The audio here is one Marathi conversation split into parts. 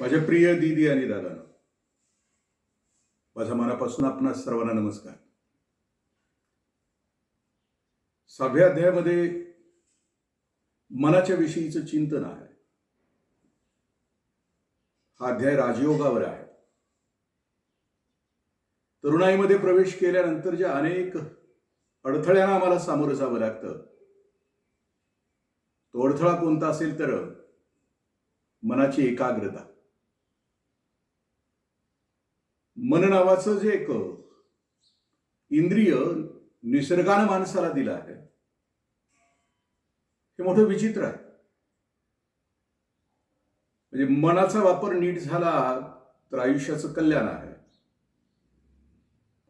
माझ्या प्रिय दीदी आणि दादा माझ्या मनापासून आपणा सर्वांना नमस्कार. सहाव्या अध्यायामध्ये मनाच्या विषयीचं चिंतन आहे. हा अध्याय राजयोगावर आहे. तरुणाईमध्ये प्रवेश केल्यानंतर ज्या अनेक अडथळ्यांना आम्हाला सामोरं जावं लागतं तो अडथळा कोणता असेल तर मनाची एकाग्रता. मन नावाचं जे एक इंद्रिय निसर्गानं माणसाला दिलं आहे. हे मोठं विचित्र आहे. म्हणजे मनाचा वापर नीट झाला तर आयुष्याचं कल्याण आहे.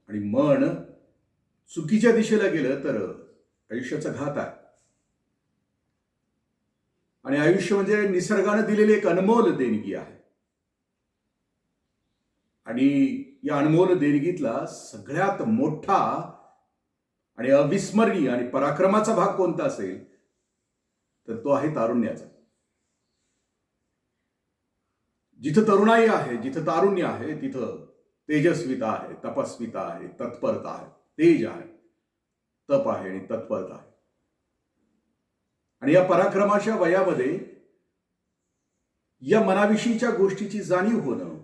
आणि मन चुकीच्या दिशेला गेलं तर आयुष्याचा घात आहे. आणि आयुष्य म्हणजे निसर्गानं दिलेली एक अनमोल देणगी आहे. आणि या अनमोल देणगीतला सगळ्यात मोठा आणि अविस्मरणीय आणि पराक्रमाचा भाग कोणता असेल तर तो आहे तारुण्याचा. जिथं तरुणाई आहे जिथं तारुण्य आहे तिथं तेजस्विता आहे तपस्विता आहे तत्परता आहे तेज आहे तप आहे आणि तत्परता आहे. आणि या पराक्रमाच्या वयामध्ये या मनाविषयीच्या गोष्टीची जाणीव होणं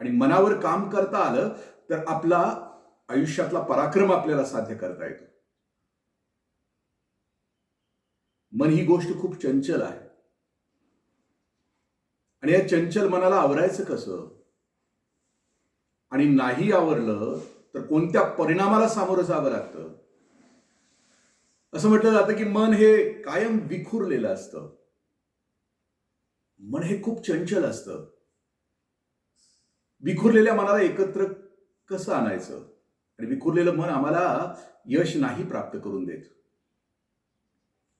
आणि मनावर काम करता आलं तर आपला आयुष्यातला पराक्रम आपल्याला साध्य करता येतो. मन ही गोष्ट खूप चंचल आहे. आणि या चंचल मनाला आवरायचं कसं? आणि नाही आवरलं तर कोणत्या परिणामाला सामोरं जावं लागतं? असं म्हटलं जातं की मन हे कायम विखुरलेलं असतं. मन हे खूप चंचल असतं. विखुरलेल्या मनाला एकत्र कसं आणायचं? आणि विखुरलेलं मन आम्हाला यश नाही प्राप्त करून देत.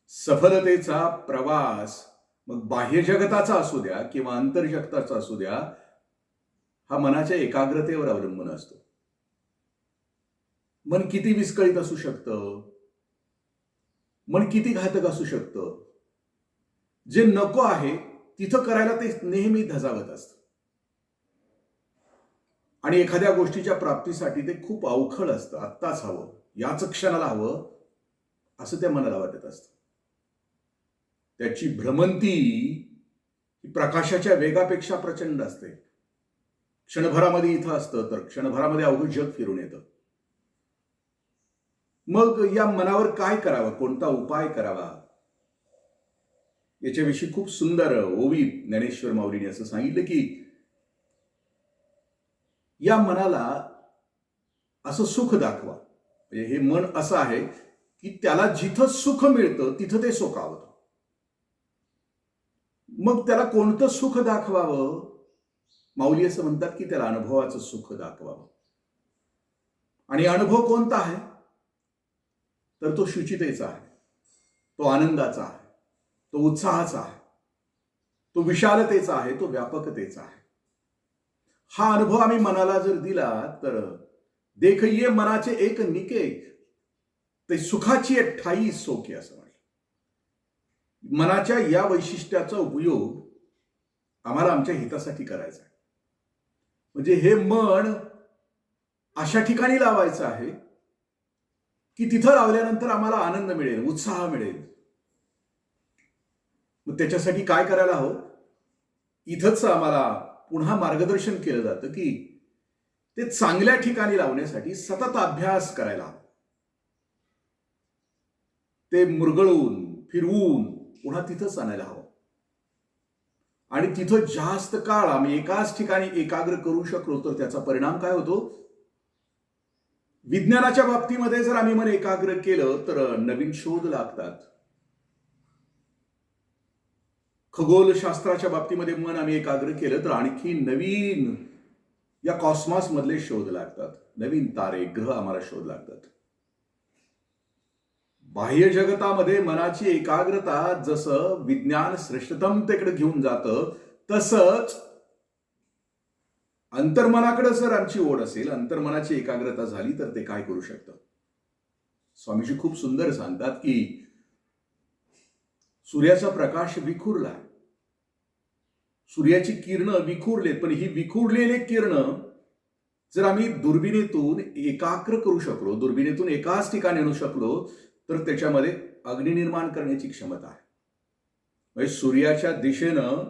सफलतेचा प्रवास मग बाह्य जगताचा असू द्या किंवा अंतर्जगताचा असू द्या हा मनाच्या एकाग्रतेवर अवलंबून असतो. मन किती विस्कळीत असू शकतं? मन किती घातक असू शकतं? जे नको आहे तिथं करायला ते नेहमी धजावत असतं. आणि एखाद्या गोष्टीच्या प्राप्तीसाठी ते खूप अवखळ असतं. आत्ताच हवं. याच क्षणाला हवं असं त्या मनाला वाटत असतं. त्याची भ्रमंती ही प्रकाशाच्या वेगापेक्षा प्रचंड असते. क्षणभरामध्ये इथं असतं तर क्षणभरामध्ये अवघड जग फिरून येतं. मग या मनावर काय करावं? कोणता उपाय करावा? याच्याविषयी खूप सुंदर ओवी ज्ञानेश्वर माऊलीने असं सांगितलं की या मनाला असं सुख दाखवा. म्हणजे हे मन असं आहे की त्याला जिथं सुख मिळतं तिथं ते सुखावतं मग त्याला कोणतं सुख दाखवावं? माऊली असं म्हणतात की त्याला अनुभवाचं सुख दाखवावं. आणि अनुभव कोणता आहे? तर तो शुचितेचा आहे. तो आनंदाचा आहे. तो उत्साहाचा आहे. तो विशालतेचा आहे. तो व्यापकतेचा आहे. हा अनुभव आम्ही मनाला जर दिला तर देख ये मनाचे एक निके ते सुखाची एक ठाई सोके असं म्हटलं. मनाच्या या वैशिष्ट्याचा उपयोग आम्हाला आमच्या हितासाठी करायचा आहे. म्हणजे हे मन अशा ठिकाणी लावायचं आहे की तिथं लावल्यानंतर आम्हाला आनंद मिळेल उत्साह मिळेल. मग त्याच्यासाठी काय करायला हवं? इथंच आम्हाला पुन्हा मार्गदर्शन केलं जातं की ते चांगल्या ठिकाणी लावण्यासाठी सतत अभ्यास करायला हवा. ते मुरगळून फिरवून पुन्हा तिथंच आणायला हवं. आणि तिथं जास्त काळ आम्ही एकाच ठिकाणी एकाग्र करू शकलो तर त्याचा परिणाम काय होतो? विज्ञानाच्या बाबतीमध्ये जर आम्ही मन एकाग्र केलं तर नवीन शोध लागतात. खगोलशास्त्राच्या बाबतीमध्ये मन आम्ही एकाग्र केलं तर आणखी नवीन या कॉस्मॉस मधले शोध लागतात. नवीन तारे ग्रह आम्हाला शोध लागतात. बाह्य जगतामध्ये मनाची एकाग्रता जसं विज्ञान श्रेष्ठतमतेकडे घेऊन जातं तसंच अंतर्मनाकडे जर आमची ओढ असेल अंतर्मनाची एकाग्रता झाली तर ते काय करू शकतं? स्वामीजी खूप सुंदर सांगतात की सूर्याचा प्रकाश विखुरला. सूर्याची किरणं विखुरलेत पण ही विखुरलेले किरण जर आम्ही दुर्बिणीतून एकाग्र करू शकलो दुर्बिणीतून एकाच ठिकाणी आणू शकलो तर त्याच्यामध्ये अग्नी निर्माण करण्याची क्षमता आहे. म्हणजे सूर्याच्या दिशेनं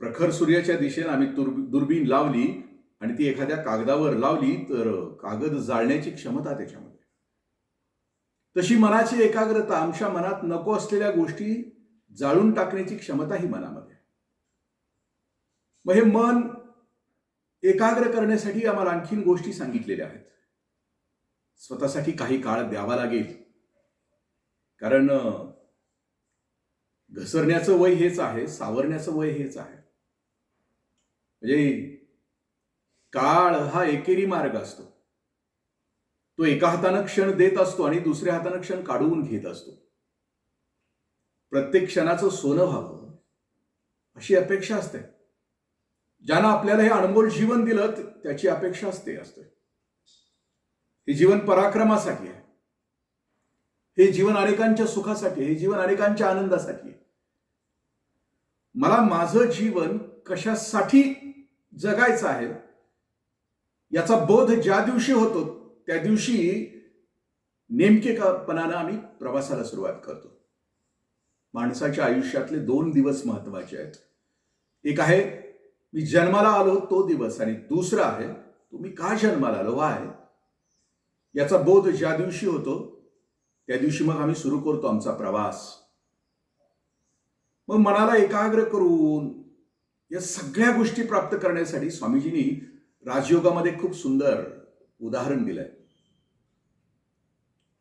प्रखर सूर्याच्या दिशेनं आम्ही दुर्बी दुर्बीण लावली आणि ती एखाद्या कागदावर लावली तर कागद जाळण्याची क्षमता त्याच्यामध्ये तशी मनाची एकाग्रता आमच्या मनात नको असलेल्या गोष्टी जाळून टाकण्याची क्षमता ही मनामध्ये मग हे मन एकाग्र करण्यासाठी आम्हाला आणखीन गोष्टी सांगितलेल्या आहेत. स्वतःसाठी काही काळ द्यावा लागेल. कारण घसरण्याचं वय हेच आहे सावरण्याचं वय हेच आहे. म्हणजे काळ हा एकेरी मार्ग असतो. तो एका हातानं क्षण देत असतो आणि दुसऱ्या हातानं क्षण काढवून घेत असतो. प्रत्येक क्षणाचं सोनं व्हावं अशी अपेक्षा असते. ज्यानं आपल्याला हे अनमोल जीवन दिलं त्याची अपेक्षा असते असते. हे जीवन पराक्रमासाठी आहे. हे जीवन अनेकांच्या सुखासाठी आहे. हे जीवन अनेकांच्या आनंदासाठी आहे. मला माझं जीवन कशासाठी जगायचं आहे याचा बोध ज्या दिवशी होतो त्या दिवशी नेमकेपणानं आम्ही प्रवासाला सुरुवात करतो. माणसाच्या आयुष्यातले दोन दिवस महत्त्वाचे आहेत. एक आहे मी जन्माला आलो तो दिवस आणि दुसरा आहे तुम्ही का जन्माला आलो? वाय याचा बोध ज्या दिवशी होतो त्या दिवशी मग आम्ही सुरू करतो आमचा प्रवास. मग मनाला एकाग्र करून या सगळ्या गोष्टी प्राप्त करण्यासाठी स्वामीजींनी राजयोगामध्ये खूप सुंदर उदाहरण दिलंय.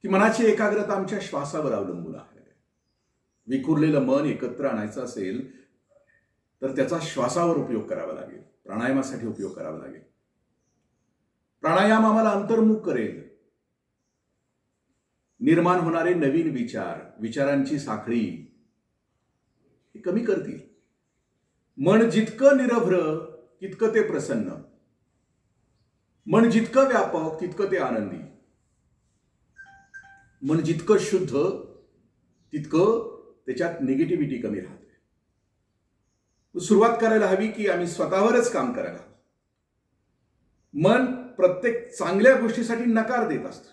की मनाची एकाग्रता आमच्या श्वासावर अवलंबून आहे. विखुरलेलं मन एकत्र आणायचं असेल तर त्याचा श्वासावर उपयोग करावा लागेल. प्राणायामासाठी उपयोग करावा लागेल. प्राणायाम आम्हाला अंतर्मुख करेल. निर्माण होणारे नवीन विचार विचारांची साखळी हे कमी करतील. मन जितकं निरभ्र तितकं ते प्रसन्न. मन जितकं व्यापक तितकं ते आनंदी. मन जितकं शुद्ध तितकं त्याच्यात निगेटिव्हिटी कमी राहते. सुरुवात करायला हवी की आम्ही स्वतःवरच काम करायला हवं. मन प्रत्येक चांगल्या गोष्टीसाठी नकार देत असतं.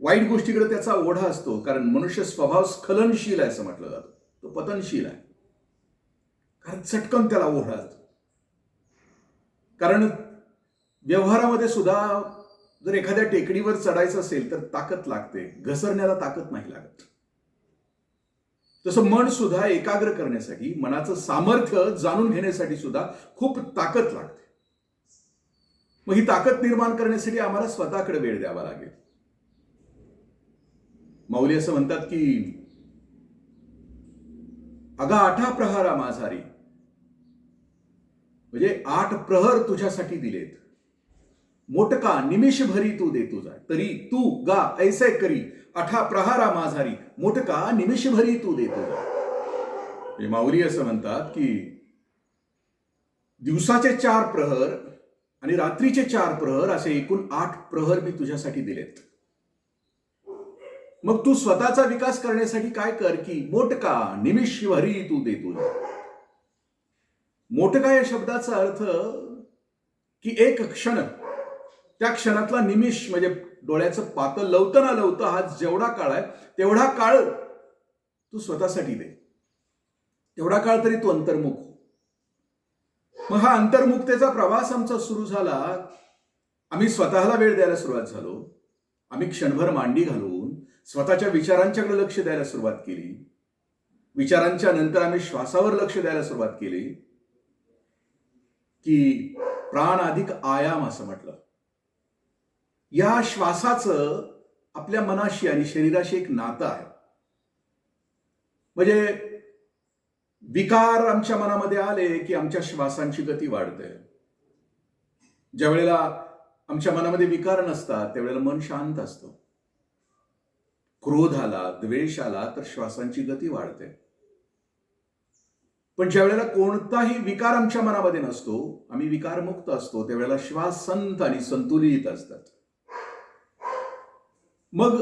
वाईट गोष्टीकडे त्याचा ओढा असतो कारण मनुष्य स्वभाव स्खलनशील आहे असं म्हटलं जातं. तो पतनशील आहे. कारण चटकन त्याला ओढा असतो. कारण व्यवहारामध्ये सुद्धा जर एखाद्या टेकडीवर चढायचं असेल तर ताकद लागते. घसरण्याला ताकद नाही लागत. तसं मन सुद्धा एकाग्र करण्यासाठी मनाचं सामर्थ्य जाणून घेण्यासाठी सुद्धा खूप ताकद लागते. मग ही ताकद निर्माण करण्यासाठी आम्हाला स्वतःकडे वेळ द्यावा लागेल. माऊली असं म्हणतात की अगा आठा प्रहारा माझारी. म्हणजे आठ प्रहर तुझ्यासाठी दिलेत. मोटका निमिष भरी तू दे तुझा. तरी तू गा ऐसे करी. अठा प्रहारा माझारी मोटका निमिषभरी तू देतो. तुझा माऊली असं म्हणतात की दिवसाचे चार प्रहर आणि रात्रीचे चार प्रहर असे एकूण आठ प्रहर मी तुझ्यासाठी दिलेत. मग तू स्वतःचा विकास करण्यासाठी काय कर की मोटका निमिषभरी तू देतो. मोटका या शब्दाचा अर्थ की एक क्षण त्या क्षणातला निमिष म्हणजे डोळ्याचं पातळ लवतं ना लवतं हा जेवढा काळ आहे तेवढा काळ तू स्वतःसाठी दे. तेवढा काळ तरी तू अंतर्मुख हो. मग हा अंतर्मुखतेचा प्रवास आमचा सुरू झाला. आम्ही स्वतःला वेळ द्यायला सुरुवात झालो. आम्ही क्षणभर मांडी घालून स्वतःच्या विचारांच्याकडे लक्ष द्यायला सुरुवात केली. विचारांच्या नंतर आम्ही श्वासावर लक्ष द्यायला सुरुवात केली. की प्राण अधिक आयाम असं म्हटलं. या श्वासाचं आपल्या मनाशी आणि शरीराशी एक नातं आहे. म्हणजे विकार आमच्या मनामध्ये आले की आमच्या श्वासांची गती वाढते. ज्या वेळेला आमच्या मनामध्ये विकार नसतात त्यावेळेला मन शांत असतं. क्रोध आला द्वेष आला तर श्वासांची गती वाढते. पण ज्या वेळेला कोणताही विकार आमच्या मनामध्ये नसतो आम्ही विकारमुक्त असतो त्यावेळेला श्वास संत आणि संतुलित असतात. मग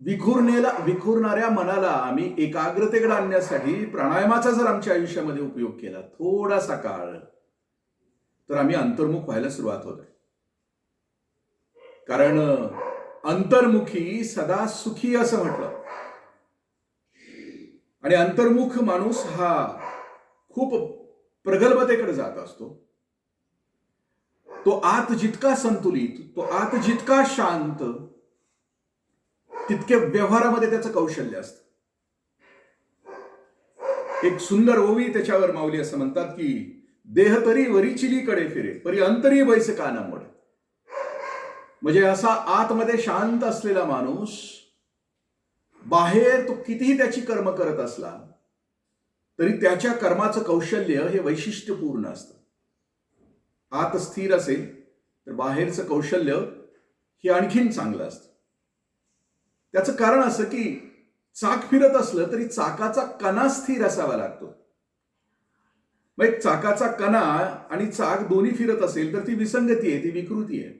विखुरनेला विखुरणाऱ्या मनाला आम्ही एकाग्रतेकडे आणण्यासाठी प्राणायामाचा जर आमच्या आयुष्यामध्ये उपयोग केला थोडासा काळ तर आम्ही अंतर्मुख व्हायला सुरुवात होत. आहे कारण अंतर्मुखी सदा सुखी असं म्हटलं. आणि अंतर्मुख माणूस हा खूप प्रगल्भतेकडे जात असतो. तो आत जितका संतुलित तो आत जितका शांत तितके व्यवहारामध्ये त्याचं कौशल्य असत. एक सुंदर ओवी त्याच्यावर माऊली असं म्हणतात की देह तरी वरिचिलीकडे फिरे परी अंतरी बैस का मोड म्हणजे असा आतमध्ये शांत असलेला माणूस बाहेर तो कितीही त्याची कर्म करत असला तरी त्याच्या कर्माचं कौशल्य हे वैशिष्ट्यपूर्ण असतं. आत स्थिर असेल तर बाहेरचं कौशल्य हे आणखीन चांगलं असतं. त्याचं कारण असं की चाक फिरत असलं तरी चाकाचा कणा स्थिर असावा लागतो मग चाकाचा कणा आणि चाक दोन्ही फिरत असेल तर ती विसंगती आहे ती विकृती आहे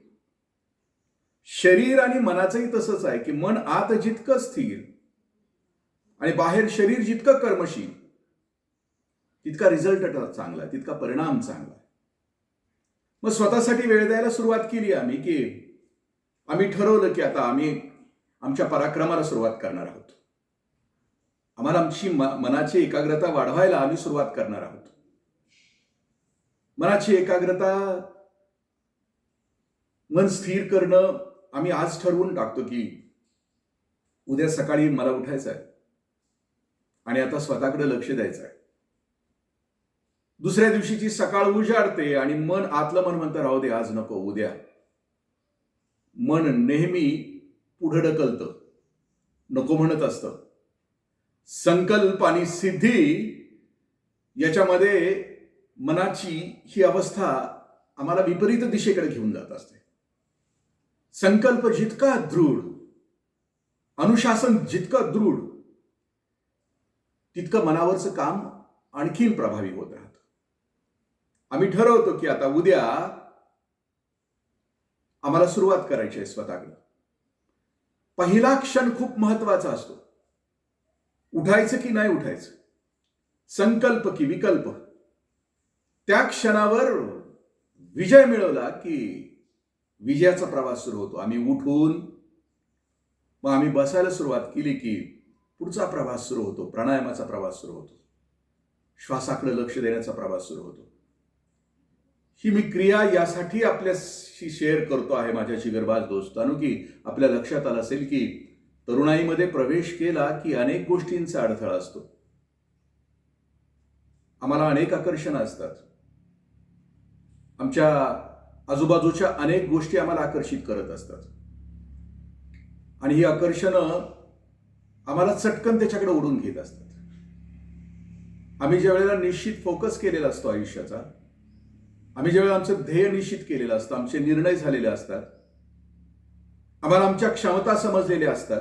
शरीर आणि मनाचंही तसंच आहे की मन आत जितकं स्थिर आणि बाहेर शरीर जितकं कर्मशील तितका रिझल्ट चांगला आहे, तितका परिणाम चांगला आहे. मग स्वतःसाठी वेळ द्यायला सुरुवात केली आम्ही की आम्ही ठरवलं की आता आम्ही आमच्या पराक्रमाला सुरुवात करणार आहोत. आम्हाला आमची मनाची एकाग्रता वाढवायला आम्ही सुरुवात करणार आहोत. मनाची एकाग्रता मन स्थिर करणं आम्ही आज ठरवून टाकतो की उद्या सकाळी मला उठायचं आहे आणि आता स्वतःकडे लक्ष द्यायचं आहे दुसऱ्या दिवशीची सकाळ उजाडते आणि मन आतलं मन म्हणतं राहू दे आज नको उद्या. मन नेहमी पुढं ढकलतं. नको म्हणत असतं. संकल्प आणि सिद्धी याच्यामध्ये मनाची ही अवस्था आम्हाला विपरीत दिशेकडे घेऊन जात असते. संकल्प जितका दृढ अनुशासन जितकं दृढ तितकं मनावरचं काम आणखीन प्रभावी होत राहतं. आम्ही ठरवतो की आता उद्या आम्हाला सुरुवात करायची आहे स्वतःकडे. पहिला क्षण खूप महत्त्वाचा असतो. उठायचं की नाही उठायचं? संकल्प की विकल्प? त्या क्षणावर विजय मिळवला की विजयाचा प्रवास सुरू होतो. आम्ही उठून मग आम्ही बसायला सुरुवात केली की पुढचा प्रवास सुरू होतो. प्राणायामाचा प्रवास सुरू होतो. श्वासाकडे लक्ष देण्याचा प्रवास सुरू होतो. ही मी क्रिया यासाठी आपल्याशी शेअर करतो आहे माझ्या शिगरबाज दोस्तानो की आपल्या लक्षात आलं असेल की तरुणाईमध्ये प्रवेश केला की अनेक गोष्टींचा अडथळा असतो. आम्हाला अनेक आकर्षण असतात. आमच्या आजूबाजूच्या अनेक गोष्टी आम्हाला आकर्षित करत असतात. आणि ही आकर्षणं आम्हाला चटकन त्याच्याकडे ओढून घेत असतात. आम्ही ज्या वेळेला निश्चित फोकस केलेला असतो आयुष्याचा आम्ही ज्यावेळी आमचं ध्येय निश्चित केलेलं असतं आमचे निर्णय झालेले असतात आम्हाला आमच्या क्षमता समजलेल्या असतात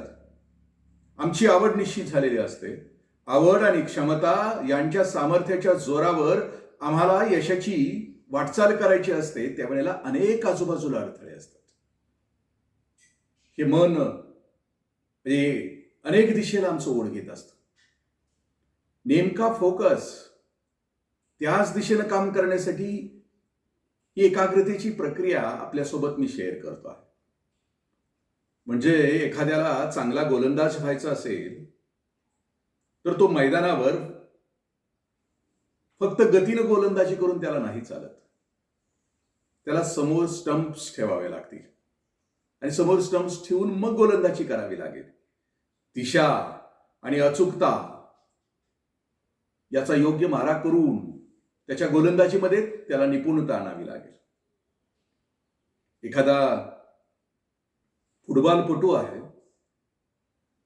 आमची आवड निश्चित झालेली असते. आवड आणि क्षमता यांच्या सामर्थ्याच्या जोरावर आम्हाला यशाची वाटचाल करायची असते त्यावेळेला अनेक आजूबाजूला अडथळे असतात. हे मन म्हणजे अनेक दिशेला आमचं ओढ घेत असतं. नेमका फोकस त्याच दिशेनं काम करण्यासाठी ही एकाग्रतेची प्रक्रिया आपल्यासोबत मी शेअर करतो आहे. म्हणजे एखाद्याला चांगला गोलंदाज व्हायचा असेल तर तो मैदानावर फक्त गतीनं गोलंदाजी करून त्याला नाही चालत. त्याला समोर स्टंप्स ठेवावे लागतील. आणि समोर स्टंप्स ठेवून मग गोलंदाजी करावी लागेल. दिशा आणि अचूकता याचा योग्य मारा करून त्याच्या गोलंदाजीमध्ये त्याला निपुणता आणावी लागेल. एखादा फुटबॉलपटू आहे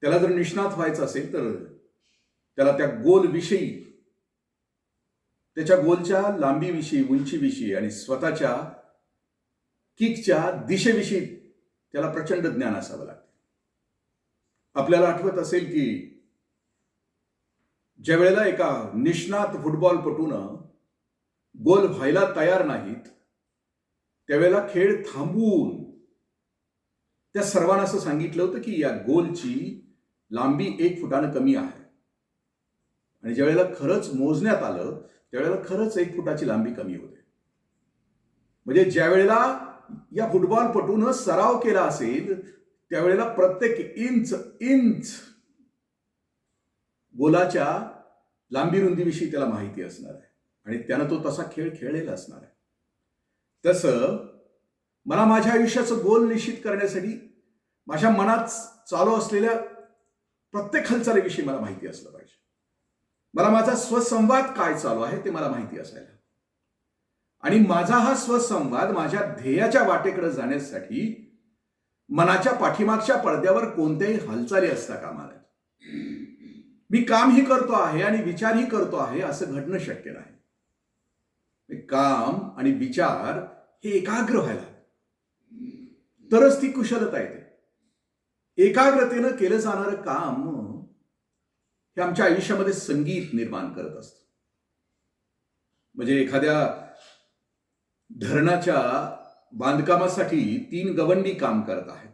त्याला जर निष्णात व्हायचं असेल तर त्याला त्या गोलविषयी त्याच्या गोलच्या लांबीविषयी उंचीविषयी आणि स्वतःच्या किकच्या दिशेविषयी त्याला प्रचंड ज्ञान असावं लागतं. आपल्याला आठवत असेल की ज्या वेळेला एका निष्णात फुटबॉलपटूनं गोल व्हायला तयार नाहीत त्यावेळेला खेळ थांबवून त्या सर्वांना असं सांगितलं होतं की या गोलची लांबी एक फुटानं कमी आहे. आणि ज्यावेळेला खरंच मोजण्यात आलं त्यावेळेला खरंच एक फुटाची लांबी कमी होते. म्हणजे ज्या वेळेला या फुटबॉलपटून सराव केला असेल त्यावेळेला प्रत्येक इंच इंच गोलाच्या लांबी रुंदीविषयी त्याला माहिती असणार आहे. आणि त्यानं तो तसा खेळ खेळलेला असणार आहे. तसं मला माझ्या आयुष्याचं गोल निश्चित करण्यासाठी माझ्या मनात चालू असलेल्या प्रत्येक हालचालीविषयी मला माहिती असलं पाहिजे. मला माझा स्वसंवाद काय चालू आहे ते मला माहिती असायला आणि माझा हा स्वसंवाद माझ्या ध्येयाच्या वाटेकडे जाण्यासाठी मनाच्या पाठीमागच्या पडद्यावर कोणत्याही हालचाली असता कामाला मी कामही करतो आहे आणि विचारही करतो आहे असं घडणं शक्य नाही. काम आणि विचार हे एकाग्र व्हायला तरच ती कुशलता येते. एकाग्रतेनं केलं जाणारं काम हे आमच्या आयुष्यामध्ये संगीत निर्माण करत असत. म्हणजे एखाद्या धरणाच्या बांधकामासाठी तीन गवंडी काम करत आहेत.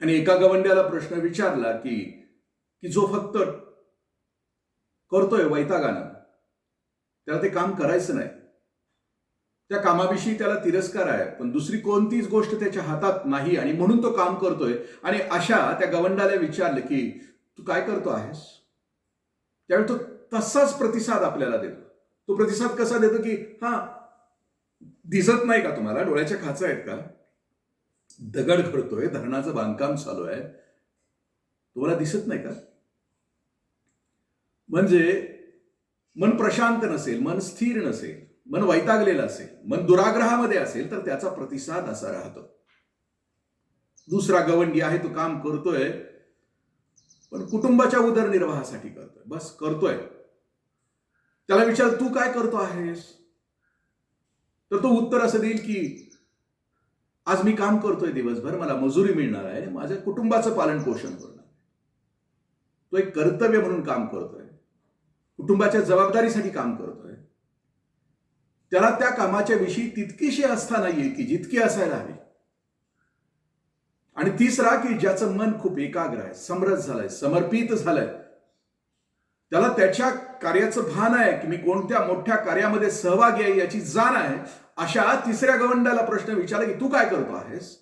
आणि एका गवंड्याला प्रश्न विचारला की की जो फक्त करतोय वैतागानं त्याला ते काम करायचं नाही. त्या कामाविषयी त्याला तिरस्कार आहे पण दुसरी कोणतीच गोष्ट त्याच्या हातात नाही आणि म्हणून तो काम करतोय. आणि अशा त्या गवंडाला विचारलं की तू काय करतो आहेस? त्यावेळी तो तसाच प्रतिसाद आपल्याला देतो. तो प्रतिसाद कसा देतो की हा दिसत नाही का तुम्हाला? डोळ्याच्या खाचा आहेत का? दगड घडतोय धरणाचं बांधकाम चालू आहे. तुम्हाला दिसत नाही का? म्हणजे मन प्रशांत नसेल मन स्थिर नसेल मन वैतागलेलं असेल मन दुराग्रहामध्ये असेल तर त्याचा प्रतिसाद असा राहतो. दुसरा गवंडी आहे तो काम करतोय पण कुटुंबाच्या उदरनिर्वाहासाठी करतोय. बस करतोय. त्याला विचार तू काय करतो आहेस? तर तो उत्तर असं देईल की आज मी काम करतोय दिवसभर मला मजुरी मिळणार आहे माझ्या कुटुंबाचं पालन पोषण करणार तो एक कर्तव्य म्हणून काम करतोय. कुटुंबाच्या जबाबदारीसाठी काम करतोय. त्याला त्या कामाच्या विषयी तितकीशी आस्था नाहीये की जितकी असायला हवी. आणि तिसरा की ज्याचं मन खूप एकाग्र आहे समरस झालंय समर्पित झालंय. त्याला त्याच्या कार्याचं भान आहे की मी कोणत्या मोठ्या कार्यामध्ये सहभागी आहे याची जाण आहे अशा तिसऱ्या गवंडाला प्रश्न विचारला की तू काय करतो आहेस?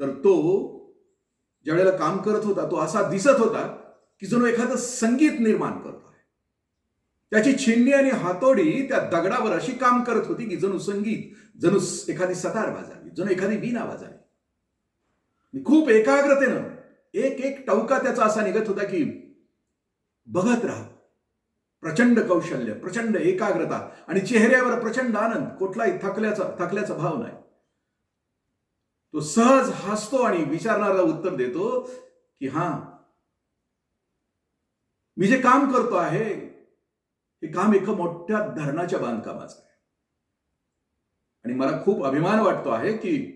तर तो ज्या वेळेला काम करत होता तो असा दिसत होता की जणू एखादं संगीत निर्माण करतो. त्याची छिन्नी आणि हातोडी त्या दगडावर अशी काम करत होती की जणू संगीत जणू एखादी सतार वाजावी जणू एखादी वीणा वाजावी. खूप एकाग्रतेनं एक एक टवका त्याचा असा निघत होता की बघत राहा. प्रचंड कौशल्य प्रचंड एकाग्रता आणि चेहऱ्यावर प्रचंड आनंद कुठलाही थकल्याचा थकल्याचा भाव नाही. तो सहज हसतो आणि विचारणारा उत्तर देतो की हा मी जे काम करतो आहे हे काम एका मोठ्या धरणाच्या बांधकामाचं आहे. आणि मला खूप अभिमान वाटतो आहे की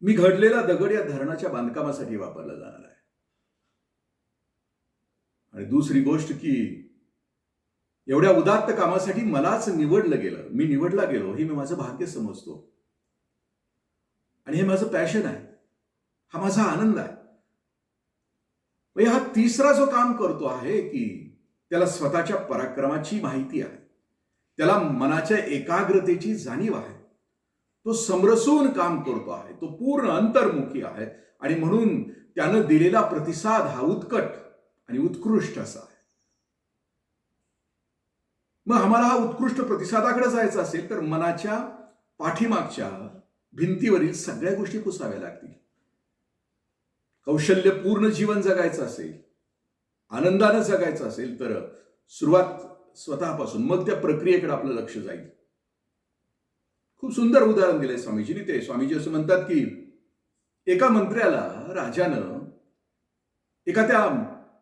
मी घडलेला दगड या धरणाच्या बांधकामासाठी वापरला जाणार आहे. आणि दुसरी गोष्ट की एवढ्या उदात्त कामासाठी मलाच निवडलं गेलं. मी निवडला गेलो हे मी माझं भाग्य समजतो. आणि हे माझं पॅशन आहे. हा माझा आनंद आहे. म्हणजे हा तिसरा जो काम करतो आहे की त्याला स्वतःच्या पराक्रमाची माहिती आहे. त्याला मनाच्या एकाग्रतेची जाणीव आहे. तो समरसून काम करतो आहे. तो पूर्ण अंतर्मुखी आहे. आणि म्हणून त्यानं दिलेला प्रतिसाद हा उत्कट आणि उत्कृष्ट असा आहे. मग आम्हाला हा उत्कृष्ट प्रतिसादाकडे जायचा असेल तर मनाच्या पाठीमागच्या भिंतीवरील सगळ्या गोष्टी पुसाव्या लागतील. कौशल्यपूर्ण जीवन जगायचं असेल आनंदानं जगायचं असेल तर सुरुवात स्वतःपासून मग त्या प्रक्रियेकडे आपलं लक्ष जाईल. खूप सुंदर उदाहरण दिलंय स्वामीजीने ते. स्वामीजी असं म्हणतात की एका मंत्र्याला राजानं एका त्या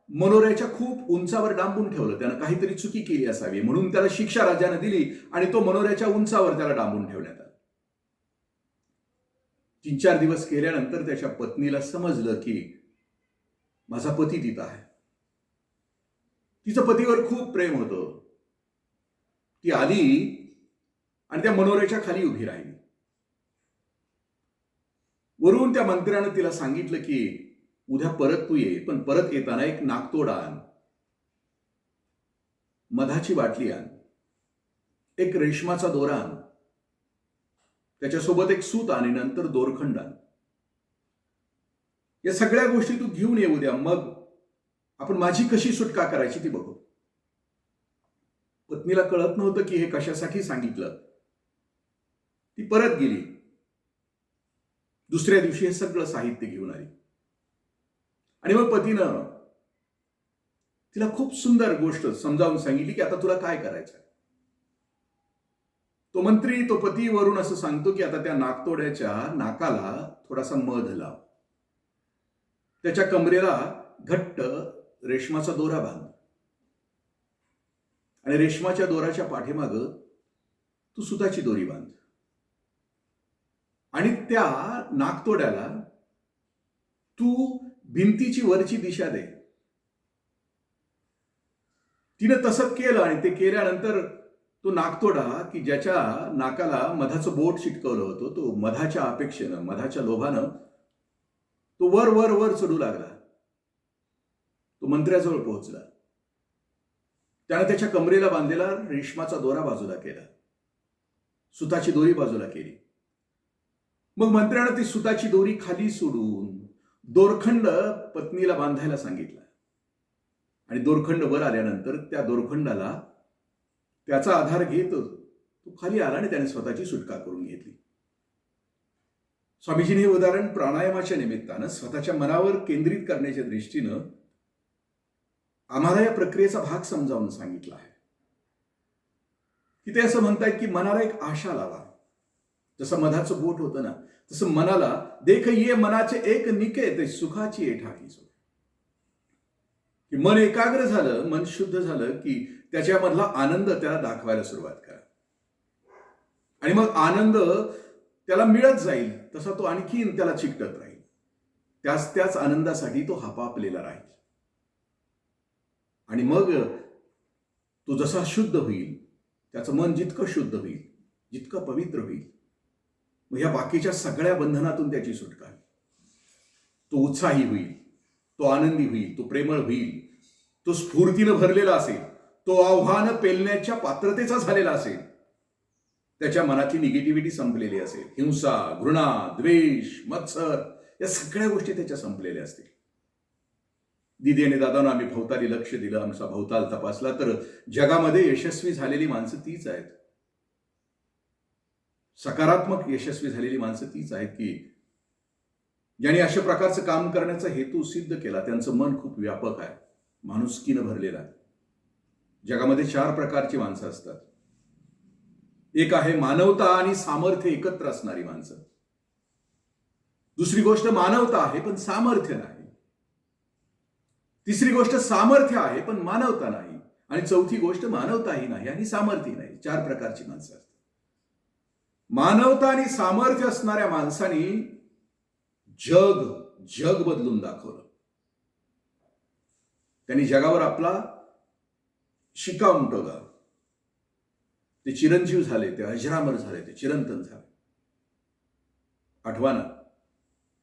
मनोऱ्याच्या खूप उंचावर डांबून ठेवलं. त्यानं काहीतरी चुकी केली असावी म्हणून त्याला शिक्षा राजानं दिली आणि तो मनोऱ्याच्या उंचावर त्याला डांबून ठेवण्यात आला. तीन चार दिवस केल्यानंतर त्याच्या पत्नीला समजलं की माझा पती तिथं आहे. तिचं पतीवर खूप प्रेम होतं. ती आली आणि त्या मनोरेच्या खाली उभी राहिली. वरून त्या मंत्र्यानं तिला सांगितलं की उद्या परत तू ये पण परत येताना एक नागतोडा आण. मधाची बाटली आण. एक रेशमाचा दोरा आण. त्याच्यासोबत एक सूत आणि नंतर दोरखंड आण. या सगळ्या गोष्टी तू घेऊन ये उद्या. मग आपण माझी कशी सुटका करायची ती बघू. पत्नीला कळत नव्हतं की हे कशासाठी सांगितलं. ती परत गेली. दुसऱ्या दिवशी हे सगळं साहित्य घेऊन आली. आणि मग पतीनं तिला खूप सुंदर गोष्ट समजावून सांगितली की आता तुला काय करायचं तो मंत्री तो पती वरून असं सांगतो की आता त्या नाकतोड्याच्या नाकाला थोडासा मध लाव. त्याच्या कमरेला घट्ट रेशमाचा दोरा बांध. आणि रेशमाच्या दोराच्या पाठीमाग तू सुताची दोरी बांध. आणि त्या नागतोड्याला तू भिंतीची वरची दिशा दे. तिनं तसं केलं आणि ते केल्यानंतर तो नागतोडा की ज्याच्या नाकाला मधाचं बोट चिटकवलं होतं तो मधाच्या अपेक्षेनं मधाच्या लोभानं तो वर वर वर चढू लागला. तो मंत्र्याजवळ पोहोचला. त्यानं त्याच्या कमरेला बांधलेला रेशमाचा दोरा बाजूला केला. सुताची दोरी बाजूला केली. मग मंत्र्यानं ती सुताची दोरी खाली सोडून दोरखंड पत्नीला बांधायला सांगितला. आणि दोरखंड वर आल्यानंतर त्या दोरखंडाला त्याचा आधार घेत तो खाली आला आणि त्याने स्वतःची सुटका करून घेतली. स्वामीजीने हे उदाहरण प्राणायामाच्या निमित्तानं स्वतःच्या मनावर केंद्रित करण्याच्या दृष्टीनं आम्हाला या प्रक्रियेचा भाग समजावून सांगितला आहे. की ते असं म्हणतायत की मनाला एक आशा लावा. जसं मधाचं बोट होतं ना तसं मनाला देख ये मनाचे एक निके ते सुखाची एठाकी सो की मन एकाग्र झालं मन शुद्ध झालं की त्याच्यामधला आनंद त्याला दाखवायला सुरुवात करा. आणि मग आनंद त्याला मिळत जाईल तसा तो आणखीन त्याला चिकटत राहील. त्याच त्याच आनंदासाठी तो हापापलेला राहील. आणि मग तो जसा शुद्ध होईल त्याचं मन जितकं शुद्ध होईल जितकं पवित्र होईल मग ह्या बाकीच्या सगळ्या बंधनातून त्याची सुटका होईल. तो उत्साही होईल तो आनंदी होईल तो प्रेमळ होईल तो स्फूर्तीनं भरलेला असेल तो आव्हानं पेलण्याच्या पात्रतेचा झालेला असेल त्याच्या मनातली निगेटिव्हिटी संपलेली असेल. हिंसा घृणा द्वेष मत्सर या सगळ्या गोष्टी त्याच्या संपलेल्या असतील. दिदी आणि दादानं आम्ही भोवताली लक्ष दिलं आमचा भोवताल तपासला तर जगामध्ये यशस्वी झालेली माणसं तीच आहेत. सकारात्मक यशस्वी झालेली माणसं तीच आहेत की ज्यांनी अशा प्रकारचं काम करण्याचा हेतू सिद्ध केला त्यांचं मन खूप व्यापक आहे माणुसकीनं भरलेलं आहे. जगामध्ये चार प्रकारची माणसं असतात. एक आहे मानवता आणि सामर्थ्य एकत्र असणारी माणसं. दुसरी गोष्ट मानवता आहे पण सामर्थ्य नाही. तिसरी गोष्ट सामर्थ्य आहे पण मानवता नाही. आणि चौथी गोष्ट मानवताही नाही आणि सामर्थ्य नाही. चार प्रकारची माणसं असतात. मानवता आणि सामर्थ्य असणाऱ्या माणसाने जग जग बदलून दाखवलं. त्यांनी जगावर आपला शिका उमटवला. ते चिरंजीव झाले ते अजरामर झाले ते चिरंतन झाले. आठवा ना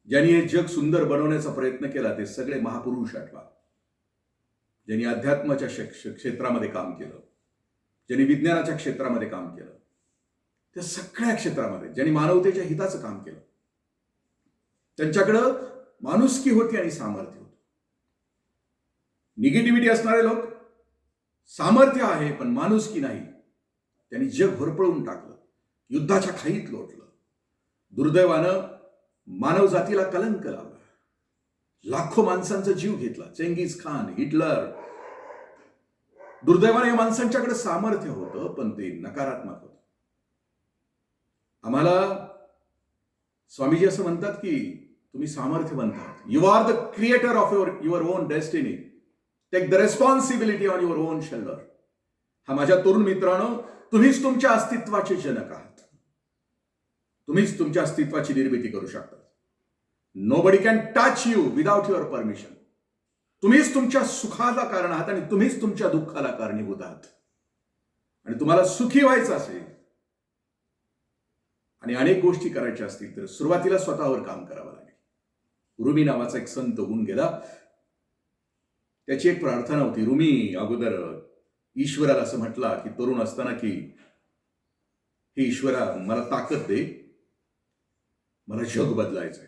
ज्यांनी हे जग सुंदर बनवण्याचा प्रयत्न केला ते सगळे महापुरुष आठवा. ज्यांनी अध्यात्माच्या क्षेत्रामध्ये काम केलं ज्यांनी विज्ञानाच्या क्षेत्रामध्ये काम केलं त्या सगळ्या क्षेत्रामध्ये ज्यांनी मानवतेच्या हिताचं काम केलं त्यांच्याकडं माणुसकी होती आणि सामर्थ्य होतं. निगेटिव्हिटी असणारे लोक सामर्थ्य आहे पण माणुसकी नाही. त्यांनी जग होरपळून टाकलं युद्धाच्या खाईत लोटलं. दुर्दैवानं मानव जातीला कलंक लावला. लाखो माणसांचा जीव घेतला. चेंगीज खान हिटलर दुर्दैवाने या माणसांच्याकडे सामर्थ्य होतं पण ते नकारात्मक होत. आम्हाला स्वामीजी असं म्हणतात की तुम्ही सामर्थ्य म्हणतात you are the creator of your your own destiny take the responsibility on your own shoulder हा माझ्या तरुण मित्रांनो तुम्हीच तुमच्या अस्तित्वाचे जनक आहात. तुम्हीच तुमच्या अस्तित्वाची निर्मिती करू शकता. Nobody can touch you without your permission तुम्हीच तुमच्या सुखाला कारण आहात आणि तुम्हीच तुमच्या दुःखाला कारणीभूत आहात. आणि तुम्हाला सुखी व्हायचं असेल आणि अनेक गोष्टी करायच्या असतील तर सुरुवातीला स्वतःवर काम करावं लागेल. रुमी नावाचा एक संत होऊन गेला. त्याची एक प्रार्थना होती. रुमी अगोदर ईश्वराला असं म्हटला की तरुण असताना की हे ईश्वरा मला ताकद दे. मला जग बदलायचंय.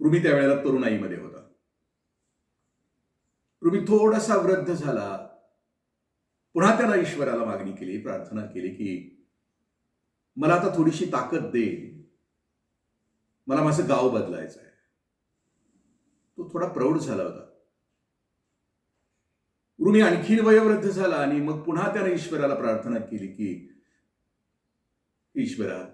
रुमी त्यावेळेला तरुणाईमध्ये होता. रुमी थोडासा वृद्ध झाला. पुन्हा त्याला ईश्वराला मागणी केली प्रार्थना केली की मला आता थोडीशी ताकद दे. मला माझं गाव बदलायचं आहे तो थोडा प्रौढ झाला होता. रुमी आणखीन वयोवृद्ध झाला आणि मग पुन्हा त्याने ईश्वराला प्रार्थना केली की ईश्वरा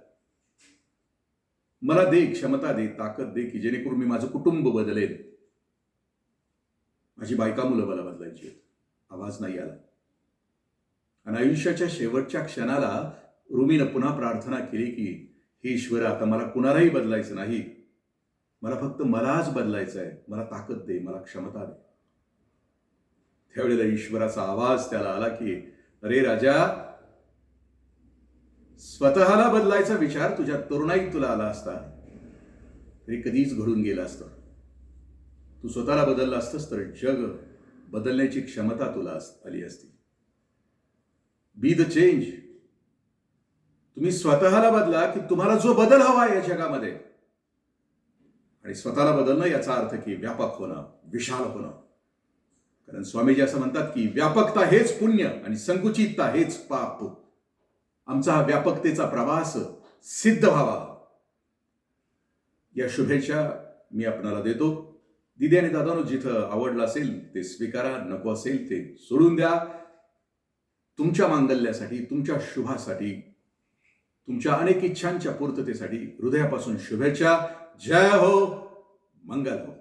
मला दे क्षमता दे ताकद दे की जेणेकरून मी माझं कुटुंब बदलेल माझी बायका मुलं मला बदलायची आहेत. आवाज नाही आला. आणि आयुष्याच्या शेवटच्या क्षणाला रुमीनं पुन्हा प्रार्थना केली की हे ईश्वर आता मला कुणालाही बदलायचं नाही. मला फक्त मलाच बदलायचं आहे. मला ताकद दे मला क्षमता दे. त्यावेळेला ईश्वराचा आवाज त्याला आला की अरे राजा स्वतःला बदलायचा विचार तुझ्या तरुणाईत तुला आला असता. तरी कधीच घडून गेला असतं. तू स्वतःला बदलला असतंस तर जग बदलण्याची क्षमता तुला आली असती. बी द चेंज तुम्ही स्वतःला बदला की तुम्हाला जो बदल हवा आहे या जगामध्ये. आणि स्वतःला बदलणं याचा अर्थ की व्यापक होणं विशाल होणं. कारण स्वामीजी असं म्हणतात की व्यापकता हेच पुण्य आणि संकुचितता हेच पाप. आमचा हा व्यापकतेचा प्रवास सिद्ध व्हावा. या शुभेच्छा मी आपणाला देतो. दिदी आणि दादानो जिथं आवडलं असेल ते स्वीकारा नको असेल ते सोडून द्या. तुमच्या मांगल्यासाठी तुमच्या शुभासाठी तुमच्या अनेक इच्छांच्या पूर्ततेसाठी हृदयापासून शुभेच्छा. जय हो मंगल हो.